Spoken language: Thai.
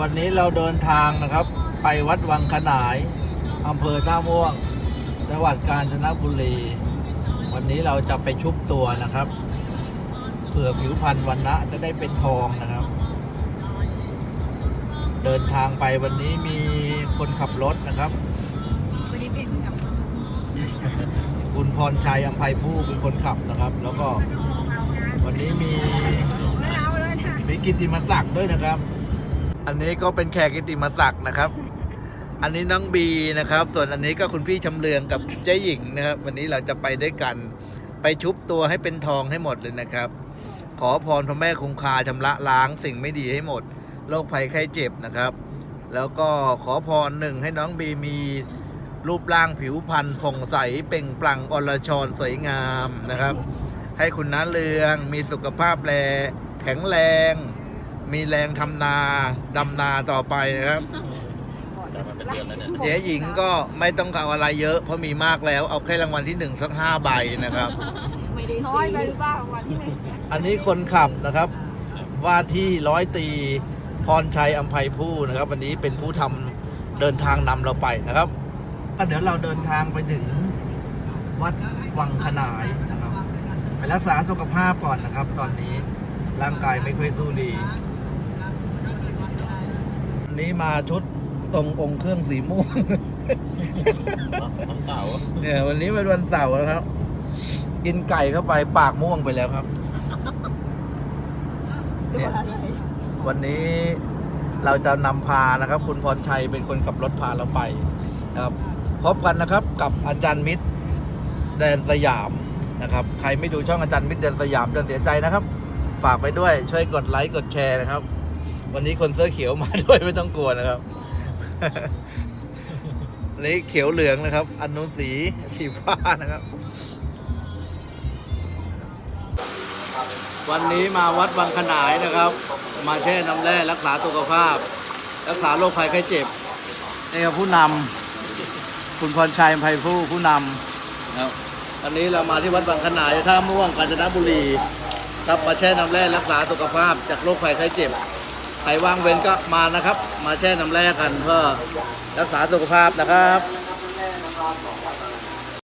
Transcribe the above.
วันนี้เราเดินทางนะครับ ไปวัดวังขนายอำเภอท่าม่วง จังหวัดกาญจนบุรี วันนี้เราจะไปชุบตัวนะครับเผื่อผิวพรรณวันนะจะได้เป็นทองนะครับ เดินทางไปวันนี้มีคนขับรถนะครับคุณพรชัยอัมภัยผู้เป็นคนขับนะครับ แล้วก็วันนี้มีมีกิตติมศักดิ์ด้วยนะครับ อันนี้ก็เป็นแขกกิติมศักดิ์นะครับ อันนี้น้องบีนะครับ ส่วนอันนี้ก็คุณพี่ชำเลืองกับเจ๊หญิงนะครับ วันนี้เราจะไปด้วยกัน ไปชุบตัวให้เป็นทองให้หมดเลยนะครับ ขอพรพระแม่คงคาชำระล้างสิ่งไม่ดีให้หมด โรคภัยไข้เจ็บนะครับ แล้วก็ขอพรหนึ่งให้น้องบีมีรูปร่างผิวพรรณผ่องใสเปล่งปลั่งอรชรสวยงามนะครับ ให้คุณน้าเลืองมีสุขภาพแรงแข็งแรง มีแรงทำนาดำนาต่อไปนะครับได้มาเป็นเดือนแล้วเนี่ย เจ๊หญิงก็ไม่ต้องเอาอะไรเยอะเพราะมีมากแล้วเอาแค่รางวัลที่หนึ่งสักห้าใบนะครับ ไม่ได้น้อยไปหรือเปล่าวันที่หนึ่งอันนี้คนขับนะครับ ว่าที่ร้อยตรีพรชัยอัมภัยผู้นะครับ วันนี้เป็นผู้ทำเดินทางนำเราไปนะครับ ก็เดี๋ยวเราเดินทางไปถึงวัดวังขนายนะครับไปรักษาสุขภาพก่อนนะครับ ตอนนี้ร่างกายไม่ค่อยสู้ดีวั นนี้มาชุดทรงองค์เครื่องสีม่วง วันเสาร์เนี่ยวันนี้เป็นวันเสาร์นะครับ กินไก่เข้าไปปากม่วงไปแล้วครับเนี่ยวันนี้เราจะนำพานะครับ คุณพรชัยเป็นคนขับรถพาเราไปนะครับพบกันนะครับกับอาจารย์มิตรแดนสยามนะครับ ใครไม่ดูช่องอาจารย์มิตรแดนสยามจะเสียใจนะครับ ฝากไปด้วยช่วยกดไลค์กดแชร์นะครับ วันนี้คนเสื้อเขียวมาด้วยไม่ต้องกลัวนะครับนนี้เขียวเหลืองนะครับ อันนู้นสีสีฟ้านะครับ วันนี้มาวัดบางขนายนะครับ มาแช่น้ำแร่รักษาสุขภาพ รักษาโรคภัยไข้เจ็บนี่ครับผู้นำคุณพรชัยภัยผู้ผู้นำครับอันนี้เรามาที่วัดบางขนายท่าม่วงกาญจนบุรี ครับมาแช่น้ำแร่รักษาสุขภาพจากโรคภัยไข้เจ็บ ครว่างเว้นก็มานะครับ มาแช่น้ำแร่กันเพื่อรักษาสุขภาพนะครับ